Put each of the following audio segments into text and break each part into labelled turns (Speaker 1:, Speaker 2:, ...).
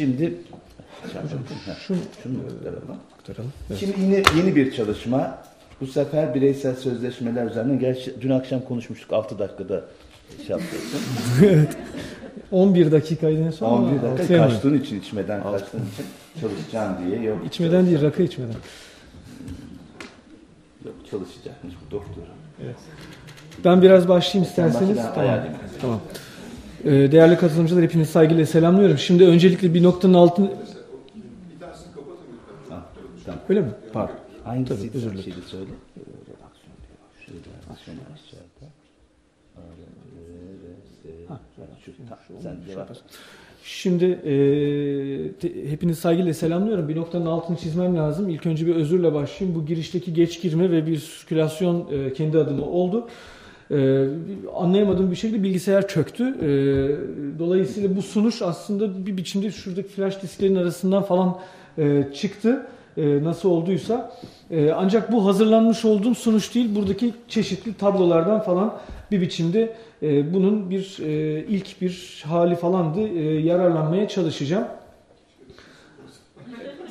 Speaker 1: Şimdi şunu, şunu aktaralım. Şimdi yine yeni bir çalışma. Bu sefer bireysel sözleşmeler üzerine. Gerçi dün akşam konuşmuştuk 6 dakikada şey
Speaker 2: evet. 11 dakikaydı en son
Speaker 1: 11 dakika kaçtığın için içmeden kaçtığın için çalışacağım diye. Yok,
Speaker 2: içmeden değil rakı içmeden.
Speaker 1: Yok çalışacakmış bu doktor.
Speaker 2: Evet. Ben biraz başlayayım isterseniz. Tamam. tamam. Ee, değerli katılımcılar hepiniz saygıyla selamlıyorum. Şimdi öncelikle bir noktanın altını...
Speaker 1: Tamam.
Speaker 2: Öyle mi?
Speaker 1: Pardon. Hangisi Tabii, özür dilerim. söyle. Aşağıda. Şimdi e, te, hepiniz saygıyla selamlıyorum. Bir noktanın altını çizmem lazım. İlk önce bir özürle başlayayım. Bu girişteki geç girme ve bir sirkülasyon e, kendi adıma oldu. Ee, anlayamadığım bir şekilde bilgisayar çöktü. Ee, dolayısıyla bu sunuş aslında bir biçimde şuradaki flash disklerin arasından falan e, çıktı. E, nasıl olduysa. E, ancak bu hazırlanmış olduğum sunuş değil. Buradaki çeşitli tablolardan falan bir biçimde e, bunun bir e, ilk bir hali falandı. E, yararlanmaya çalışacağım.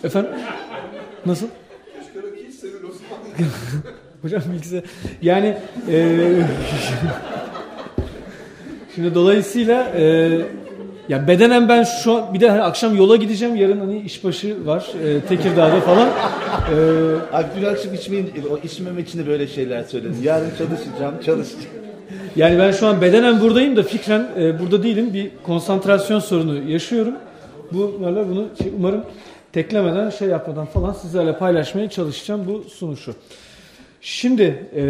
Speaker 1: Efendim? Nasıl? Hocam bilgisayar... Yani e, şimdi dolayısıyla e, ya bedenen ben şu an bir de hani akşam yola gideceğim. Yarın hani işbaşı var e, Tekirdağ'da falan. E, Abi dün akşam içmeyin, o içmemek için de böyle şeyler söyledim. Yarın çalışacağım, çalışacağım. Yani ben şu an bedenen buradayım da fikren e, burada değilim. Bir konsantrasyon sorunu yaşıyorum. Bu böyle bunu şey, umarım teklemeden şey yapmadan falan sizlerle paylaşmaya çalışacağım bu sunuşu. Şimdi e,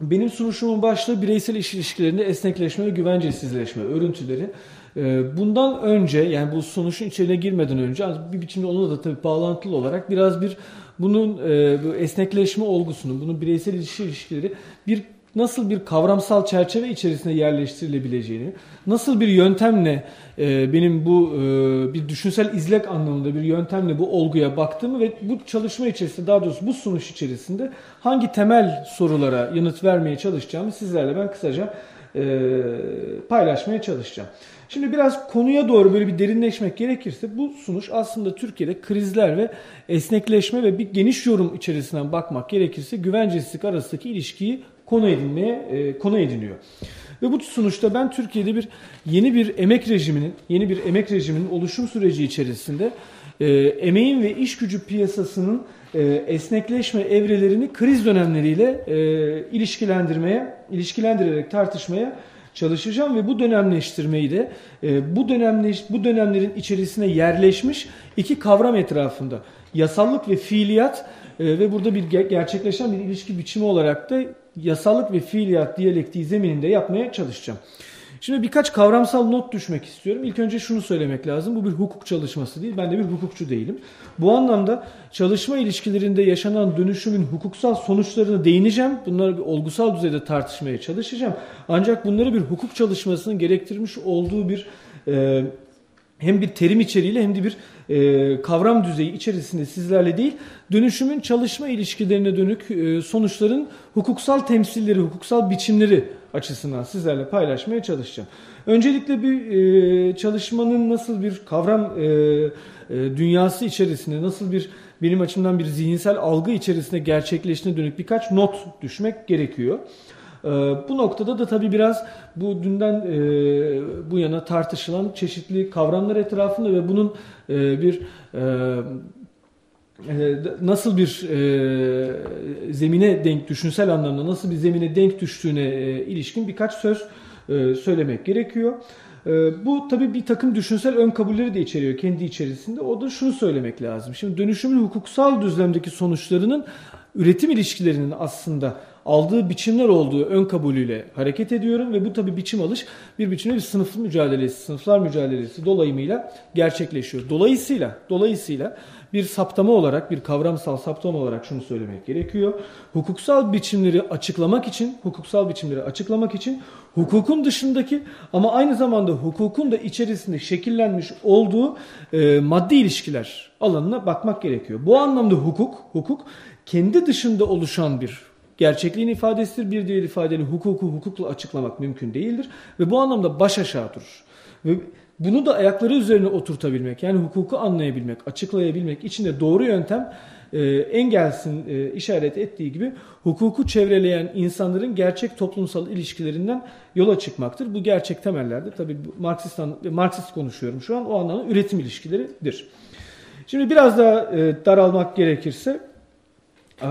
Speaker 1: benim sunuşumun başlığı bireysel iş ilişkilerinde esnekleşme ve güvencesizleşme örüntüleri. E, bundan önce yani bu sunuşun içine girmeden önce bir biçimde onunla da tabii bağlantılı olarak biraz bir bunun e, bu esnekleşme olgusunu, bunun bireysel ilişkileri bir nasıl bir kavramsal çerçeve içerisinde yerleştirilebileceğini, nasıl bir yöntemle e, benim bu e, bir düşünsel izlek anlamında bir yöntemle bu olguya baktığımı ve bu çalışma içerisinde daha doğrusu bu sunuş içerisinde hangi temel sorulara yanıt vermeye çalışacağımı sizlerle ben kısaca e, paylaşmaya çalışacağım. Şimdi biraz konuya doğru böyle bir derinleşmek gerekirse bu sunuş aslında Türkiye'de krizler ve esnekleşme ve bir geniş yorum içerisinden bakmak gerekirse güvencesizlik arasındaki ilişkiyi konu edinmeye e, konu ediniyor. Ve bu sonuçta ben Türkiye'de bir yeni bir emek rejiminin, yeni bir emek rejiminin oluşum süreci içerisinde e, emeğin ve iş gücü piyasasının e, esnekleşme evrelerini kriz dönemleriyle e, ilişkilendirmeye, ilişkilendirerek tartışmaya çalışacağım ve bu dönemleştirmeyi de e, bu dönemleş bu dönemlerin içerisine yerleşmiş iki kavram etrafında yasallık ve fiiliyat e, ve burada bir gerçekleşen bir ilişki biçimi olarak da yasallık ve fiiliyat diyalektiği zemininde yapmaya çalışacağım. Şimdi birkaç kavramsal not düşmek istiyorum. İlk önce şunu söylemek lazım. Bu bir hukuk çalışması değil. Ben de bir hukukçu değilim. Bu anlamda çalışma ilişkilerinde yaşanan dönüşümün hukuksal sonuçlarına değineceğim. Bunları bir olgusal düzeyde tartışmaya çalışacağım. Ancak bunları bir hukuk çalışmasının gerektirmiş olduğu bir e, hem bir terim içeriğiyle hem de bir e, kavram düzeyi içerisinde sizlerle değil, dönüşümün çalışma ilişkilerine dönük e, sonuçların hukuksal temsilleri, hukuksal biçimleri açısından sizlerle paylaşmaya çalışacağım. Öncelikle bir e, çalışmanın nasıl bir kavram e, e, dünyası içerisinde, nasıl bir benim açımdan bir zihinsel algı içerisinde gerçekleştiğine dönük birkaç not düşmek gerekiyor. Ee, bu noktada da tabii biraz bu dünden e, bu yana tartışılan çeşitli kavramlar etrafında ve bunun e, bir e, nasıl bir zemine denk düşünsel anlamda nasıl bir zemine denk düştüğüne ilişkin birkaç söz söylemek gerekiyor. Bu tabii bir takım düşünsel ön kabulleri de içeriyor kendi içerisinde. O da şunu söylemek lazım. Şimdi dönüşümün hukuksal düzlemdeki sonuçlarının üretim ilişkilerinin aslında aldığı biçimler olduğu ön kabulüyle hareket ediyorum ve bu tabi biçim alış bir biçimde bir sınıf mücadelesi, sınıflar mücadelesi dolayımıyla gerçekleşiyor. Dolayısıyla, dolayısıyla bir saptama olarak, bir kavramsal saptama olarak şunu söylemek gerekiyor. Hukuksal biçimleri açıklamak için, hukuksal biçimleri açıklamak için hukukun dışındaki ama aynı zamanda hukukun da içerisinde şekillenmiş olduğu e, maddi ilişkiler alanına bakmak gerekiyor. Bu anlamda hukuk, hukuk kendi dışında oluşan bir gerçekliğin ifadesidir. Bir diğer ifadeyle hukuku hukukla açıklamak mümkün değildir. Ve bu anlamda baş aşağı durur. Ve bunu da ayakları üzerine oturtabilmek, yani hukuku anlayabilmek, açıklayabilmek için de doğru yöntem e, Engels'in e, işaret ettiği gibi hukuku çevreleyen insanların gerçek toplumsal ilişkilerinden yola çıkmaktır. Bu gerçek temellerde tabii Marksist, Marksist konuşuyorum şu an o anlamda üretim ilişkileridir. Şimdi biraz daha e, daralmak gerekirse e,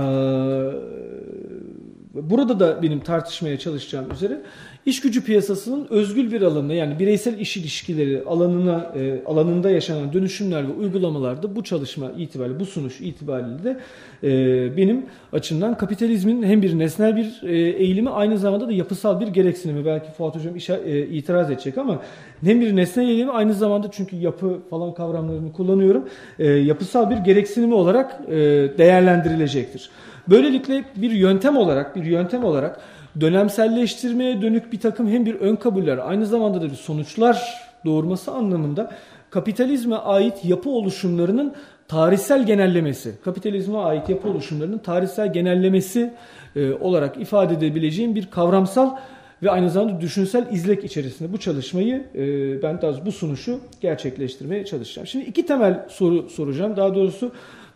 Speaker 1: burada da benim tartışmaya çalışacağım üzere İş gücü piyasasının özgül bir alanına yani bireysel iş ilişkileri alanına e, alanında yaşanan dönüşümler ve uygulamalarda bu çalışma itibariyle bu sunuş itibariyle de e, benim açımdan kapitalizmin hem bir nesnel bir e, eğilimi aynı zamanda da yapısal bir gereksinimi belki Fuat Hocam işe, e, itiraz edecek ama hem bir nesnel eğilimi aynı zamanda çünkü yapı falan kavramlarını kullanıyorum e, yapısal bir gereksinimi olarak e, değerlendirilecektir. Böylelikle bir yöntem olarak bir yöntem olarak dönemselleştirmeye dönük bir takım hem bir ön kabuller aynı zamanda da bir sonuçlar doğurması anlamında kapitalizme ait yapı oluşumlarının tarihsel genellemesi, kapitalizme ait yapı oluşumlarının tarihsel genellemesi e, olarak ifade edebileceğim bir kavramsal ve aynı zamanda düşünsel izlek içerisinde bu çalışmayı e, ben daha bu sunuşu gerçekleştirmeye çalışacağım. Şimdi iki temel soru soracağım. Daha doğrusu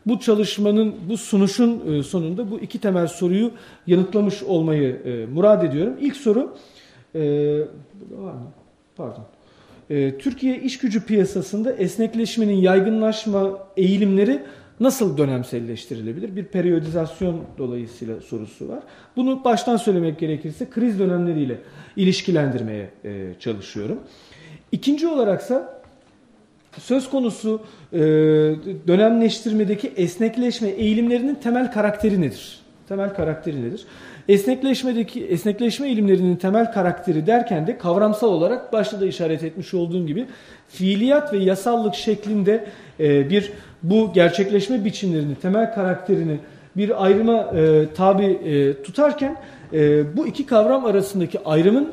Speaker 1: bu çalışmanın, bu sunuşun e, sonunda bu iki temel soruyu yanıtlamış olmayı e, murad ediyorum. İlk soru, e, var mı? Pardon. Türkiye iş gücü piyasasında esnekleşmenin yaygınlaşma eğilimleri nasıl dönemselleştirilebilir? Bir periyodizasyon dolayısıyla sorusu var. Bunu baştan söylemek gerekirse kriz dönemleriyle ilişkilendirmeye çalışıyorum. İkinci olaraksa söz konusu e, dönemleştirmedeki esnekleşme eğilimlerinin temel karakteri nedir? Temel karakteri nedir? Esnekleşmedeki esnekleşme eğilimlerinin temel karakteri derken de kavramsal olarak başta da işaret etmiş olduğum gibi fiiliyat ve yasallık şeklinde e, bir bu gerçekleşme biçimlerini, temel karakterini bir ayrıma e, tabi e, tutarken e, bu iki kavram arasındaki ayrımın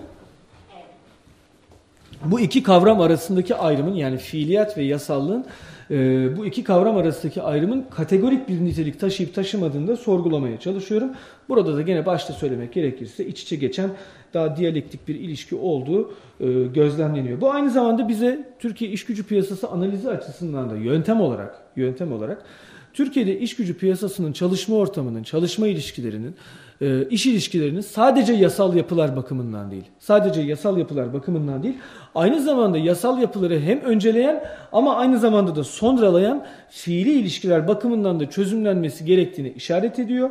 Speaker 1: bu iki kavram arasındaki ayrımın yani fiiliyat ve yasallığın e, bu iki kavram arasındaki ayrımın kategorik bir nitelik taşıyıp taşımadığını da sorgulamaya çalışıyorum. Burada da gene başta söylemek gerekirse iç içe geçen daha diyalektik bir ilişki olduğu e, gözlemleniyor. Bu aynı zamanda bize Türkiye iş gücü piyasası analizi açısından da yöntem olarak yöntem olarak Türkiye'de iş gücü piyasasının çalışma ortamının, çalışma ilişkilerinin, e, iş ilişkilerinin sadece yasal yapılar bakımından değil, sadece yasal yapılar bakımından değil, aynı zamanda yasal yapıları hem önceleyen ama aynı zamanda da sonralayan fiili ilişkiler bakımından da çözümlenmesi gerektiğini işaret ediyor.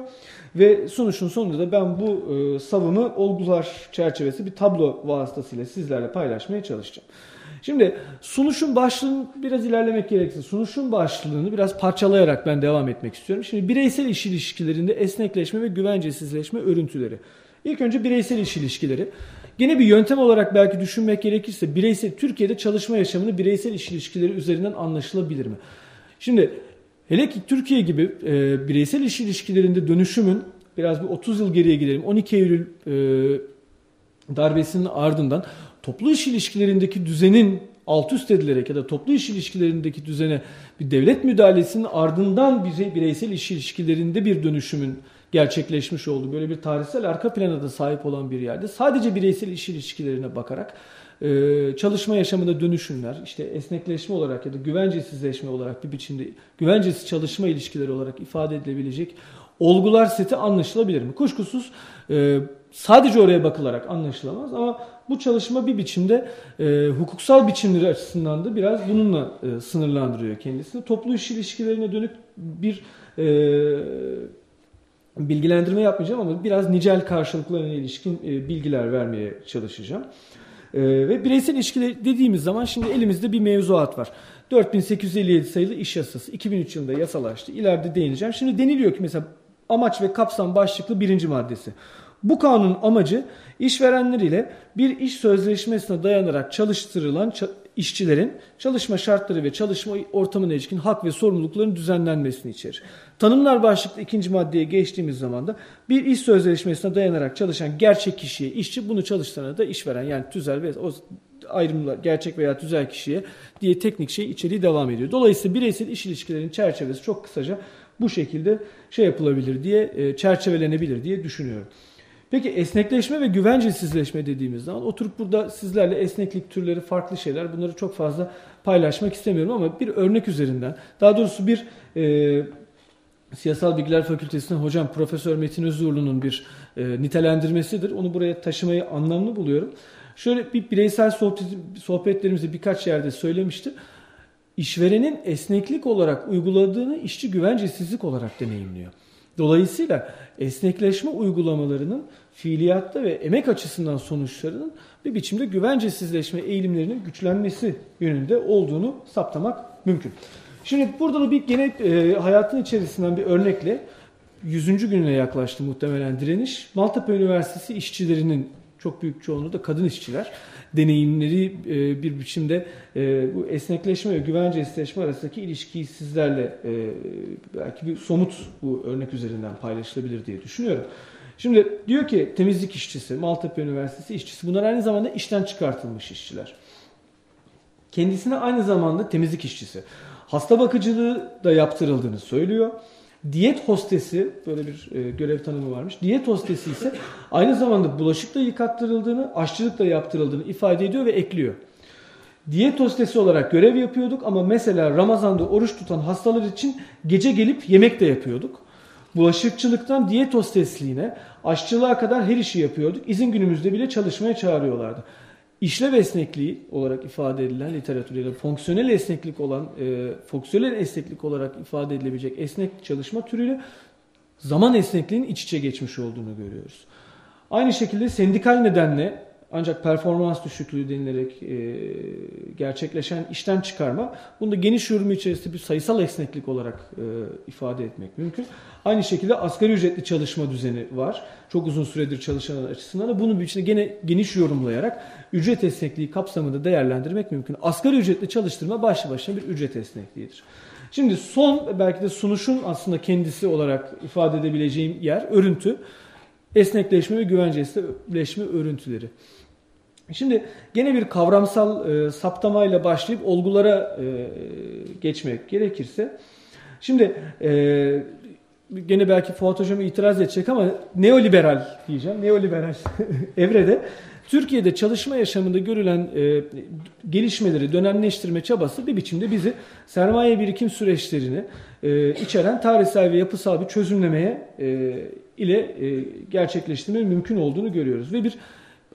Speaker 1: Ve sonuçun sonunda da ben bu e, savımı olgular çerçevesi bir tablo vasıtasıyla sizlerle paylaşmaya çalışacağım. Şimdi sunuşun başlığını biraz ilerlemek gerekirse sunuşun başlığını biraz parçalayarak ben devam etmek istiyorum. Şimdi bireysel iş ilişkilerinde esnekleşme ve güvencesizleşme örüntüleri. İlk önce bireysel iş ilişkileri. Gene bir yöntem olarak belki düşünmek gerekirse bireysel Türkiye'de çalışma yaşamını bireysel iş ilişkileri üzerinden anlaşılabilir mi? Şimdi hele ki Türkiye gibi e, bireysel iş ilişkilerinde dönüşümün biraz bir 30 yıl geriye gidelim. 12 Eylül e, darbesinin ardından toplu iş ilişkilerindeki düzenin alt üst edilerek ya da toplu iş ilişkilerindeki düzene bir devlet müdahalesinin ardından bize bireysel iş ilişkilerinde bir dönüşümün gerçekleşmiş olduğu böyle bir tarihsel arka plana da sahip olan bir yerde sadece bireysel iş ilişkilerine bakarak e, çalışma yaşamında dönüşümler, işte esnekleşme olarak ya da güvencesizleşme olarak bir biçimde güvencesiz çalışma ilişkileri olarak ifade edilebilecek olgular seti anlaşılabilir mi? Kuşkusuz e, sadece oraya bakılarak anlaşılamaz ama bu çalışma bir biçimde e, hukuksal biçimleri açısından da biraz bununla e, sınırlandırıyor kendisini. Toplu iş ilişkilerine dönük bir e, bilgilendirme yapmayacağım ama biraz nicel karşılıklarına ilişkin e, bilgiler vermeye çalışacağım. E, ve bireysel ilişkiler dediğimiz zaman şimdi elimizde bir mevzuat var. 4857 sayılı iş yasası 2003 yılında yasalaştı. İleride değineceğim. Şimdi deniliyor ki mesela amaç ve kapsam başlıklı birinci maddesi. Bu kanunun amacı işverenler ile bir iş sözleşmesine dayanarak çalıştırılan işçilerin çalışma şartları ve çalışma ortamına ilişkin hak ve sorumlulukların düzenlenmesini içerir. Tanımlar başlıklı ikinci maddeye geçtiğimiz zaman da bir iş sözleşmesine dayanarak çalışan gerçek kişiye işçi bunu çalıştırana da işveren yani tüzel ve o ayrımla gerçek veya tüzel kişiye diye teknik şey içeriği devam ediyor. Dolayısıyla bireysel iş ilişkilerinin çerçevesi çok kısaca bu şekilde şey yapılabilir diye e, çerçevelenebilir diye düşünüyorum. Peki esnekleşme ve güvencesizleşme dediğimiz zaman oturup burada sizlerle esneklik türleri farklı şeyler bunları çok fazla paylaşmak istemiyorum ama bir örnek üzerinden daha doğrusu bir e, Siyasal Bilgiler Fakültesi'nin hocam Profesör Metin Özurlu'nun bir e, nitelendirmesidir. Onu buraya taşımayı anlamlı buluyorum. Şöyle bir bireysel sohbet, sohbetlerimizde birkaç yerde söylemiştim. İşverenin esneklik olarak uyguladığını işçi güvencesizlik olarak deneyimliyor. Dolayısıyla esnekleşme uygulamalarının fiiliyatta ve emek açısından sonuçlarının bir biçimde güvencesizleşme eğilimlerinin güçlenmesi yönünde olduğunu saptamak mümkün. Şimdi burada da bir gene e, hayatın içerisinden bir örnekle 100. gününe yaklaştı muhtemelen direniş. Maltepe Üniversitesi işçilerinin çok büyük çoğunluğu da kadın işçiler deneyimleri e, bir biçimde e, bu esnekleşme ve güvence esnekleşme arasındaki ilişkiyi sizlerle e, belki bir somut bu örnek üzerinden paylaşılabilir diye düşünüyorum. Şimdi diyor ki temizlik işçisi, Maltepe Üniversitesi işçisi bunlar aynı zamanda işten çıkartılmış işçiler. Kendisine aynı zamanda temizlik işçisi. Hasta bakıcılığı da yaptırıldığını söylüyor. Diyet hostesi böyle bir e, görev tanımı varmış. Diyet hostesi ise aynı zamanda bulaşık da yıkattırıldığını, aşçılık da yaptırıldığını ifade ediyor ve ekliyor. Diyet hostesi olarak görev yapıyorduk ama mesela Ramazan'da oruç tutan hastalar için gece gelip yemek de yapıyorduk. Bulaşıkçılıktan diyet hostesliğine, aşçılığa kadar her işi yapıyorduk. İzin günümüzde bile çalışmaya çağırıyorlardı işlev esnekliği olarak ifade edilen literatürde fonksiyonel esneklik olan e, fonksiyonel esneklik olarak ifade edilebilecek esnek çalışma türüyle zaman esnekliğinin iç içe geçmiş olduğunu görüyoruz. Aynı şekilde sendikal nedenle ancak performans düşüklüğü denilerek e, gerçekleşen işten çıkarma bunu da geniş yorumu içerisinde bir sayısal esneklik olarak e, ifade etmek mümkün. Aynı şekilde asgari ücretli çalışma düzeni var. Çok uzun süredir çalışanlar açısından da bunu bir içinde gene geniş yorumlayarak ücret esnekliği kapsamında değerlendirmek mümkün. Asgari ücretli çalıştırma başlı başına bir ücret esnekliğidir. Şimdi son belki de sunuşun aslında kendisi olarak ifade edebileceğim yer örüntü. Esnekleşme ve güvenceleşme örüntüleri. Şimdi gene bir kavramsal e, saptamayla başlayıp olgulara e, geçmek gerekirse. Şimdi e, gene belki Fuat Hocam itiraz edecek ama neoliberal diyeceğim. Neoliberal evrede Türkiye'de çalışma yaşamında görülen e, gelişmeleri dönemleştirme çabası bir biçimde bizi sermaye birikim süreçlerini e, içeren tarihsel ve yapısal bir çözümlemeye e, ile e, gerçekleştirme mümkün olduğunu görüyoruz. Ve bir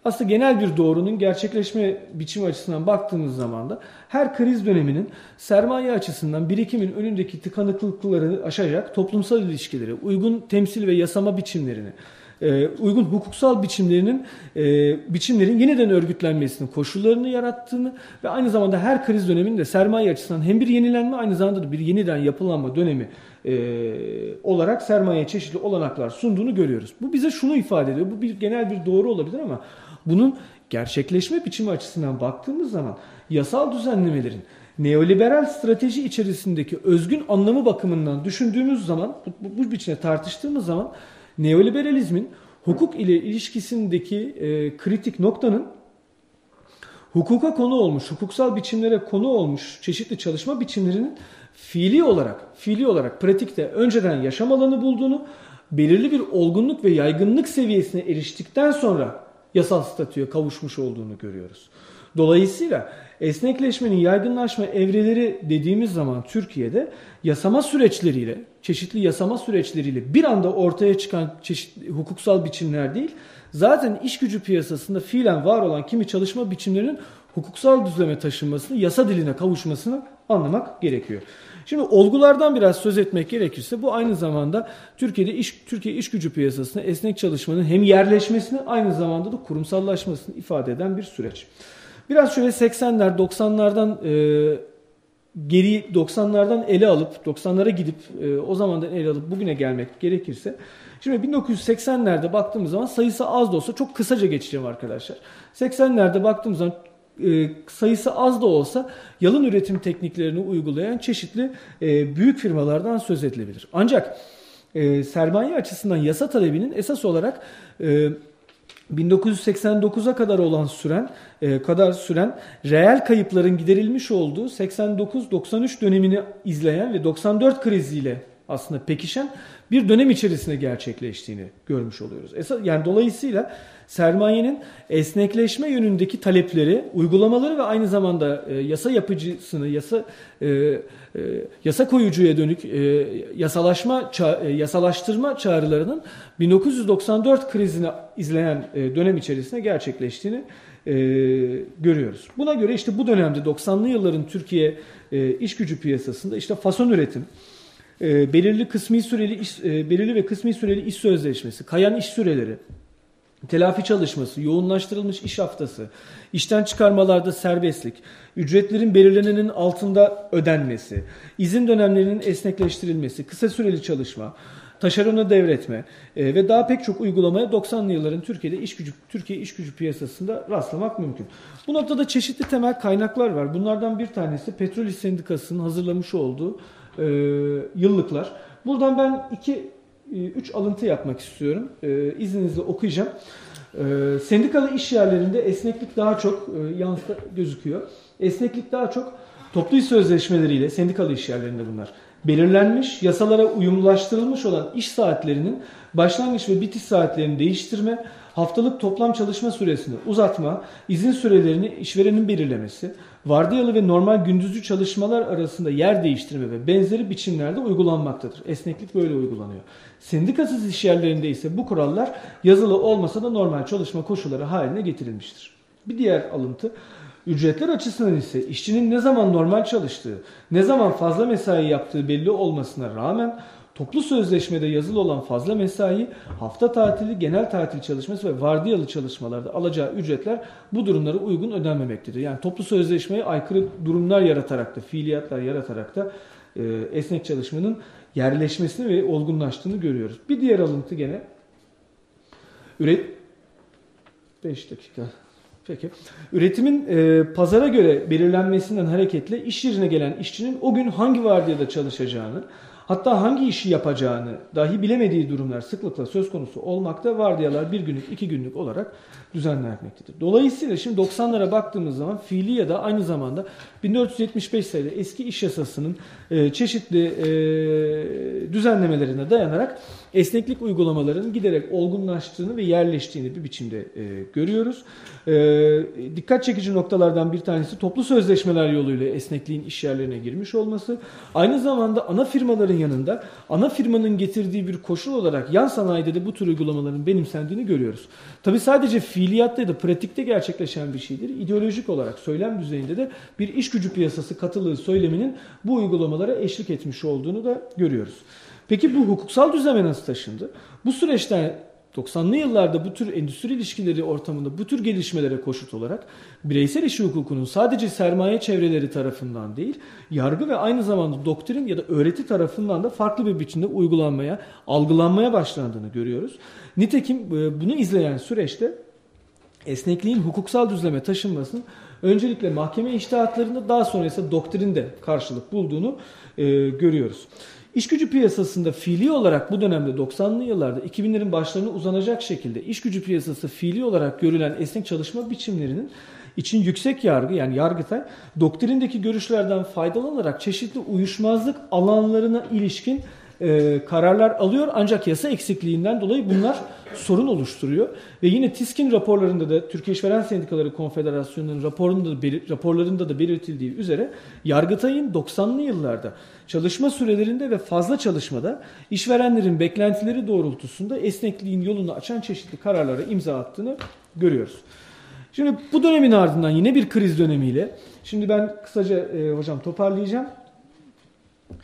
Speaker 1: aslında genel bir doğrunun gerçekleşme biçimi açısından baktığımız zaman da her kriz döneminin sermaye açısından birikimin önündeki tıkanıklıkları aşacak toplumsal ilişkileri, uygun temsil ve yasama biçimlerini, e, uygun hukuksal biçimlerinin e, biçimlerin yeniden örgütlenmesinin koşullarını yarattığını ve aynı zamanda her kriz döneminde sermaye açısından hem bir yenilenme aynı zamanda da bir yeniden yapılanma dönemi e, olarak sermaye çeşitli olanaklar sunduğunu görüyoruz. Bu bize şunu ifade ediyor. Bu bir genel bir doğru olabilir ama bunun gerçekleşme biçimi açısından baktığımız zaman yasal düzenlemelerin neoliberal strateji içerisindeki özgün anlamı bakımından düşündüğümüz zaman bu, bu, bu biçimde tartıştığımız zaman neoliberalizmin hukuk ile ilişkisindeki e, kritik noktanın hukuka konu olmuş, hukuksal biçimlere konu olmuş çeşitli çalışma biçimlerinin fiili olarak, fiili olarak pratikte önceden yaşam alanı bulduğunu, belirli bir olgunluk ve yaygınlık seviyesine eriştikten sonra yasal statüye kavuşmuş olduğunu görüyoruz. Dolayısıyla esnekleşmenin yaygınlaşma evreleri dediğimiz zaman Türkiye'de yasama süreçleriyle, çeşitli yasama süreçleriyle bir anda ortaya çıkan çeşitli hukuksal biçimler değil, zaten iş gücü piyasasında fiilen var olan kimi çalışma biçimlerinin hukuksal düzleme taşınmasını, yasa diline kavuşmasını anlamak gerekiyor. Şimdi olgulardan biraz söz etmek gerekirse bu aynı zamanda Türkiye'de iş Türkiye iş gücü piyasasında esnek çalışmanın hem yerleşmesini aynı zamanda da kurumsallaşmasını ifade eden bir süreç. Biraz şöyle 80'ler 90'lardan e, geri 90'lardan ele alıp 90'lara gidip e, o zamandan ele alıp bugüne gelmek gerekirse Şimdi 1980'lerde baktığımız zaman sayısı az da olsa çok kısaca geçeceğim arkadaşlar. 80'lerde baktığımız zaman e, sayısı az da olsa yalın üretim tekniklerini uygulayan çeşitli e, büyük firmalardan söz edilebilir. Ancak e, sermaye açısından yasa talebinin esas olarak 1989'a kadar olan süren kadar süren reel kayıpların giderilmiş olduğu 89-93 dönemini izleyen ve 94 kriziyle aslında pekişen bir dönem içerisinde gerçekleştiğini görmüş oluyoruz. Esas, yani dolayısıyla sermayenin esnekleşme yönündeki talepleri, uygulamaları ve aynı zamanda e, yasa yapıcısını, yasa e, e, yasa koyucuya dönük e, yasalaşma ça, e, yasalaştırma çağrılarının 1994 krizini izleyen e, dönem içerisinde gerçekleştiğini e, görüyoruz. Buna göre işte bu dönemde 90'lı yılların Türkiye e, iş gücü piyasasında işte fason üretim, e, belirli kısmi süreli iş, e, belirli ve kısmi süreli iş sözleşmesi, kayan iş süreleri, telafi çalışması, yoğunlaştırılmış iş haftası, işten çıkarmalarda serbestlik, ücretlerin belirlenenin altında ödenmesi, izin dönemlerinin esnekleştirilmesi, kısa süreli çalışma, taşerona devretme e, ve daha pek çok uygulamaya 90'lı yılların Türkiye'de iş gücü Türkiye iş gücü piyasasında rastlamak mümkün. Bu noktada çeşitli temel kaynaklar var. Bunlardan bir tanesi Petrol İş Sendikası'nın hazırlamış olduğu e, yıllıklar. Buradan ben iki e, üç alıntı yapmak istiyorum. E, okuyacağım. E, sendikalı iş yerlerinde esneklik daha çok e, yansıda gözüküyor. Esneklik daha çok toplu iş sözleşmeleriyle sendikalı iş yerlerinde bunlar belirlenmiş, yasalara uyumlaştırılmış olan iş saatlerinin başlangıç ve bitiş saatlerini değiştirme, haftalık toplam çalışma süresini uzatma, izin sürelerini işverenin belirlemesi, vardiyalı ve normal gündüzlü çalışmalar arasında yer değiştirme ve benzeri biçimlerde uygulanmaktadır. Esneklik böyle uygulanıyor. Sendikasız iş yerlerinde ise bu kurallar yazılı olmasa da normal çalışma koşulları haline getirilmiştir. Bir diğer alıntı Ücretler açısından ise işçinin ne zaman normal çalıştığı, ne zaman fazla mesai yaptığı belli olmasına rağmen toplu sözleşmede yazılı olan fazla mesai, hafta tatili, genel tatil çalışması ve vardiyalı çalışmalarda alacağı ücretler bu durumlara uygun ödenmemektedir. Yani toplu sözleşmeye aykırı durumlar yaratarak da, fiiliyatlar yaratarak da e, esnek çalışmanın yerleşmesini ve olgunlaştığını görüyoruz. Bir diğer alıntı gene üret 5 dakika Peki. Üretimin e, pazara göre belirlenmesinden hareketle iş yerine gelen işçinin o gün hangi vardiyada çalışacağını, hatta hangi işi yapacağını dahi bilemediği durumlar sıklıkla söz konusu olmakta. Vardiyalar bir günlük, iki günlük olarak düzenlenmektedir. Dolayısıyla şimdi 90'lara baktığımız zaman fiili ya da aynı zamanda 1475 sayılı eski iş yasasının e, çeşitli e, düzenlemelerine dayanarak esneklik uygulamalarının giderek olgunlaştığını ve yerleştiğini bir biçimde e, görüyoruz. E, dikkat çekici noktalardan bir tanesi toplu sözleşmeler yoluyla esnekliğin iş yerlerine girmiş olması. Aynı zamanda ana firmaların yanında ana firmanın getirdiği bir koşul olarak yan sanayide de bu tür uygulamaların benimsendiğini görüyoruz. Tabi sadece fiiliyatta ya da pratikte gerçekleşen bir şeydir. İdeolojik olarak söylem düzeyinde de bir iş gücü piyasası katılığı söyleminin bu uygulamalara eşlik etmiş olduğunu da görüyoruz. Peki bu hukuksal düzeme nasıl taşındı? Bu süreçte 90'lı yıllarda bu tür endüstri ilişkileri ortamında bu tür gelişmelere koşut olarak bireysel iş hukukunun sadece sermaye çevreleri tarafından değil, yargı ve aynı zamanda doktrin ya da öğreti tarafından da farklı bir biçimde uygulanmaya, algılanmaya başlandığını görüyoruz. Nitekim e, bunu izleyen süreçte esnekliğin hukuksal düzleme taşınmasının öncelikle mahkeme iştahatlarında daha sonra ise doktrinde karşılık bulduğunu e, görüyoruz. İş gücü piyasasında fiili olarak bu dönemde 90'lı yıllarda 2000'lerin başlarına uzanacak şekilde iş gücü piyasası fiili olarak görülen esnek çalışma biçimlerinin için yüksek yargı yani yargıtay doktrindeki görüşlerden faydalanarak çeşitli uyuşmazlık alanlarına ilişkin e, kararlar alıyor ancak yasa eksikliğinden dolayı bunlar sorun oluşturuyor. Ve yine TİSK'in raporlarında da Türkiye İşveren Sendikaları Konfederasyonu'nun raporunda da, raporlarında da belirtildiği üzere Yargıtay'ın 90'lı yıllarda çalışma sürelerinde ve fazla çalışmada işverenlerin beklentileri doğrultusunda esnekliğin yolunu açan çeşitli kararlara imza attığını görüyoruz. Şimdi bu dönemin ardından yine bir kriz dönemiyle, şimdi ben kısaca e, hocam toparlayacağım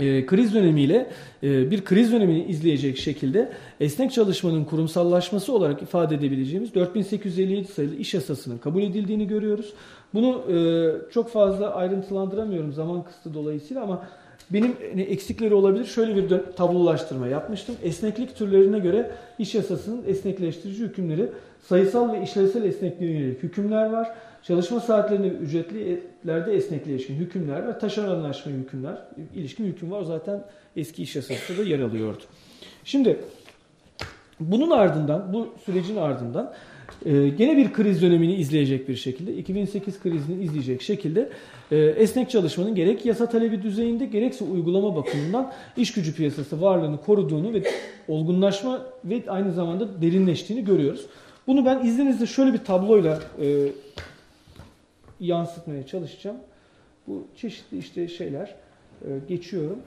Speaker 1: e, kriz dönemiyle e, bir kriz dönemini izleyecek şekilde esnek çalışmanın kurumsallaşması olarak ifade edebileceğimiz 4857 sayılı iş yasasının kabul edildiğini görüyoruz. Bunu e, çok fazla ayrıntılandıramıyorum zaman kısıtı dolayısıyla ama benim hani, eksikleri olabilir. Şöyle bir tablolaştırma yapmıştım. Esneklik türlerine göre iş yasasının esnekleştirici hükümleri sayısal ve işlevsel esnekliğe yönelik hükümler var. Çalışma saatlerinde ücretlilerde esnekliğe ilişkin hükümler ve taşeron anlaşma hükümler, ilişkin hüküm var. Zaten eski iş yasasında da yer alıyordu. Şimdi bunun ardından, bu sürecin ardından e, gene bir kriz dönemini izleyecek bir şekilde, 2008 krizini izleyecek şekilde e, esnek çalışmanın gerek yasa talebi düzeyinde gerekse uygulama bakımından iş gücü piyasası varlığını koruduğunu ve olgunlaşma ve aynı zamanda derinleştiğini görüyoruz. Bunu ben izninizle şöyle bir tabloyla e, yansıtmaya çalışacağım. Bu çeşitli işte şeyler e, geçiyorum.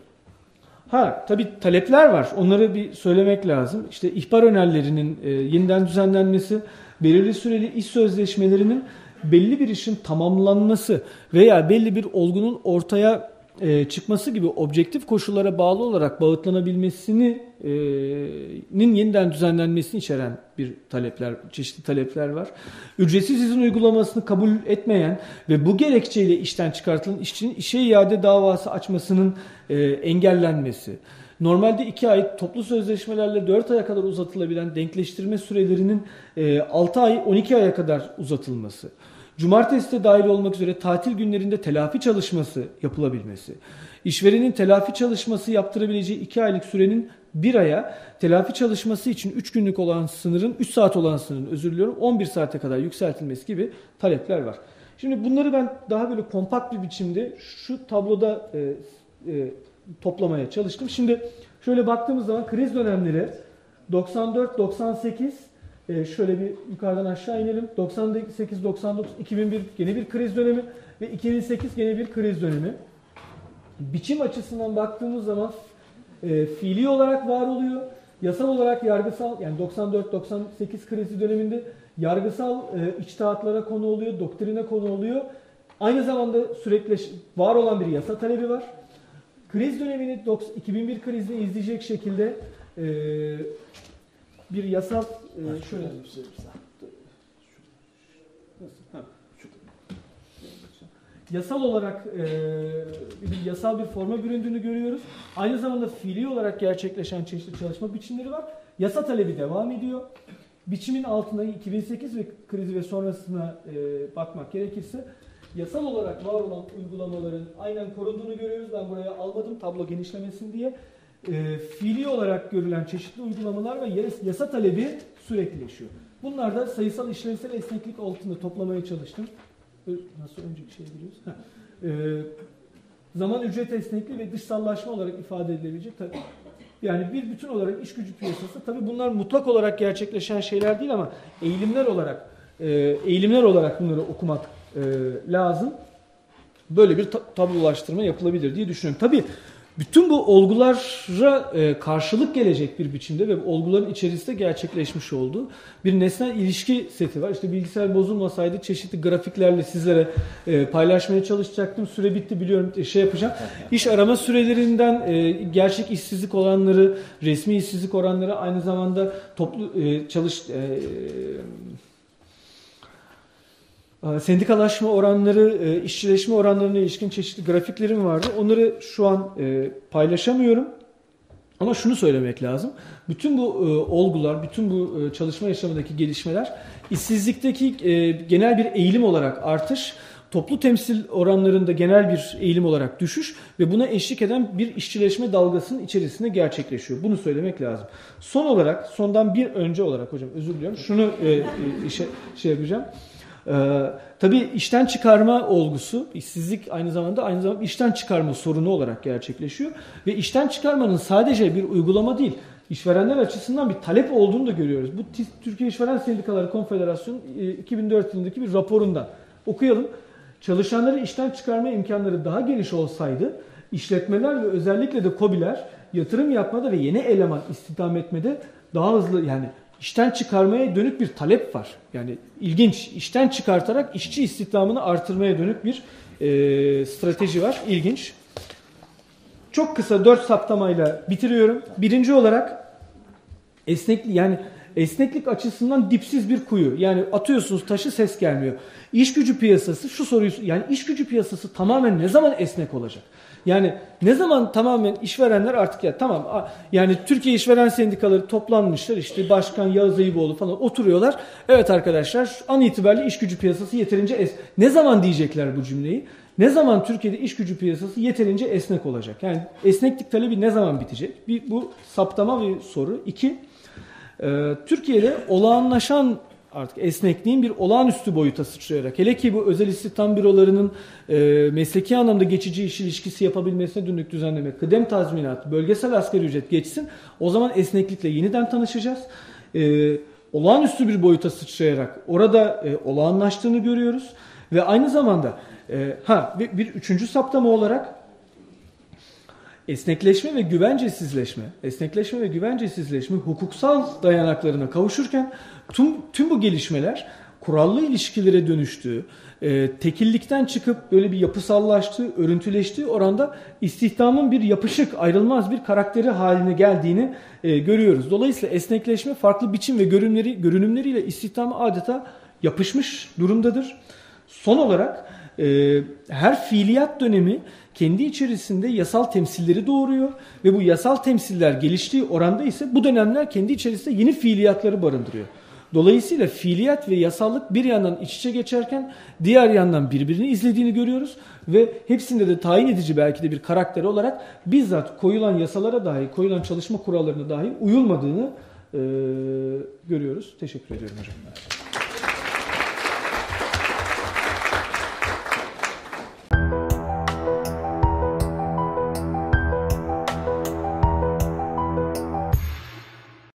Speaker 1: Ha tabi talepler var. Onları bir söylemek lazım. İşte ihbar önerlerinin e, yeniden düzenlenmesi, belirli süreli iş sözleşmelerinin belli bir işin tamamlanması veya belli bir olgunun ortaya e, çıkması gibi objektif koşullara bağlı olarak bağıtlanabilmesinin e, yeniden düzenlenmesini içeren bir talepler, çeşitli talepler var. Ücretsiz izin uygulamasını kabul etmeyen ve bu gerekçeyle işten çıkartılan işçinin işe iade davası açmasının e, engellenmesi. Normalde 2 ay toplu sözleşmelerle 4 aya kadar uzatılabilen denkleştirme sürelerinin e, 6 ay 12 aya kadar uzatılması. Cumartesi de dahil olmak üzere tatil günlerinde telafi çalışması yapılabilmesi. İşverenin telafi çalışması yaptırabileceği 2 aylık sürenin 1 aya telafi çalışması için 3 günlük olan sınırın 3 saat olan sınırın özür diliyorum 11 saate kadar yükseltilmesi gibi talepler var. Şimdi bunları ben daha böyle kompakt bir biçimde şu tabloda e, e, toplamaya çalıştım. Şimdi şöyle baktığımız zaman kriz dönemleri 94-98 e, şöyle bir yukarıdan aşağı inelim. 98-99 2001 yeni bir kriz dönemi ve 2008 yeni bir kriz dönemi. Biçim açısından baktığımız zaman e, fiili olarak var oluyor. Yasal olarak yargısal yani 94-98 krizi döneminde yargısal e, içtihatlara konu oluyor, doktrine konu oluyor. Aynı zamanda sürekli var olan bir yasa talebi var. Kriz dönemini 2001 krizini izleyecek şekilde e, bir yasal e, şöyle yasal olarak e, bir yasal bir forma büründüğünü görüyoruz. Aynı zamanda fiili olarak gerçekleşen çeşitli çalışma biçimleri var. Yasa talebi devam ediyor. Biçimin altında 2008 ve krizi ve sonrasına e, bakmak gerekirse yasal olarak var olan uygulamaların aynen korunduğunu görüyoruz. Ben buraya almadım tablo genişlemesin diye. E, fiili olarak görülen çeşitli uygulamalar ve yasa talebi süreklileşiyor. Bunlar da sayısal işlevsel esneklik altında toplamaya çalıştım. Nasıl önceki şey biliyoruz? E, zaman ücret esnekliği ve dışsallaşma olarak ifade edilebilecek. Yani bir bütün olarak iş gücü piyasası tabii bunlar mutlak olarak gerçekleşen şeyler değil ama eğilimler olarak e, eğilimler olarak bunları okumak e, lazım. Böyle bir tablolaştırma yapılabilir diye düşünüyorum. Tabii bütün bu olgulara e, karşılık gelecek bir biçimde ve olguların içerisinde gerçekleşmiş olduğu bir nesnel ilişki seti var. İşte bilgisayar bozulmasaydı çeşitli grafiklerle sizlere e, paylaşmaya çalışacaktım. Süre bitti biliyorum e, şey yapacağım. İş arama sürelerinden gerçek işsizlik oranları, resmi işsizlik oranları aynı zamanda toplu çalış sendikalaşma oranları, e, işçileşme oranlarına ilişkin çeşitli grafiklerim vardı. Onları şu an e, paylaşamıyorum. Ama şunu söylemek lazım. Bütün bu e, olgular, bütün bu çalışma yaşamındaki gelişmeler işsizlikteki genel bir eğilim olarak artış, toplu temsil oranlarında genel bir eğilim olarak düşüş ve buna eşlik eden bir işçileşme dalgasının içerisinde gerçekleşiyor. Bunu söylemek lazım. Son olarak, sondan bir önce olarak hocam özür diliyorum. Şunu şey, şey yapacağım. Ee, tabii işten çıkarma olgusu, işsizlik aynı zamanda aynı zamanda işten çıkarma sorunu olarak gerçekleşiyor. Ve işten çıkarmanın sadece bir uygulama değil, işverenler açısından bir talep olduğunu da görüyoruz. Bu Türkiye İşveren Sendikaları Konfederasyonu 2004 e, yılındaki bir raporundan okuyalım. Çalışanları işten çıkarma imkanları daha geniş olsaydı işletmeler ve özellikle de KOBİ'ler yatırım yapmada ve yeni eleman istihdam etmede daha hızlı yani işten çıkarmaya dönük bir talep var. Yani ilginç. İşten çıkartarak işçi istihdamını artırmaya dönük bir e, strateji var. İlginç. Çok kısa dört saptamayla bitiriyorum. Birinci olarak esneklik yani esneklik açısından dipsiz bir kuyu. Yani atıyorsunuz taşı ses gelmiyor. İş gücü piyasası şu soruyu yani iş gücü piyasası tamamen ne zaman esnek olacak? Yani ne zaman tamamen işverenler artık ya tamam yani Türkiye İşveren Sendikaları toplanmışlar işte Başkan Yağız Eyüboğlu falan oturuyorlar. Evet arkadaşlar an itibariyle iş gücü piyasası yeterince es. Ne zaman diyecekler bu cümleyi? Ne zaman Türkiye'de iş gücü piyasası yeterince esnek olacak? Yani esneklik talebi ne zaman bitecek? Bir bu saptama bir soru. İki, e, Türkiye'de olağanlaşan artık esnekliğin bir olağanüstü boyuta sıçrayarak hele ki bu özel istihdam bürolarının e, mesleki anlamda geçici iş ilişkisi yapabilmesine dönük düzenleme, kıdem tazminatı, bölgesel asgari ücret geçsin. O zaman esneklikle yeniden tanışacağız. E, olağanüstü bir boyuta sıçrayarak orada e, olağanlaştığını görüyoruz ve aynı zamanda e, ha bir, bir üçüncü saptama olarak Esnekleşme ve güvencesizleşme, esnekleşme ve güvencesizleşme hukuksal dayanaklarına kavuşurken tüm, tüm bu gelişmeler kurallı ilişkilere dönüştüğü, e, tekillikten çıkıp böyle bir yapısallaştığı, örüntüleştiği oranda istihdamın bir yapışık, ayrılmaz bir karakteri haline geldiğini e, görüyoruz. Dolayısıyla esnekleşme farklı biçim ve görünümleri, görünümleriyle istihdama adeta yapışmış durumdadır. Son olarak e, her fiiliyat dönemi kendi içerisinde yasal temsilleri doğuruyor ve bu yasal temsiller geliştiği oranda ise bu dönemler kendi içerisinde yeni fiiliyatları barındırıyor. Dolayısıyla fiiliyat ve yasallık bir yandan iç içe geçerken diğer yandan birbirini izlediğini görüyoruz ve hepsinde de tayin edici belki de bir karakter olarak bizzat koyulan yasalara dahi, koyulan çalışma kurallarına dahi uyulmadığını e, görüyoruz. Teşekkür ediyorum hocam.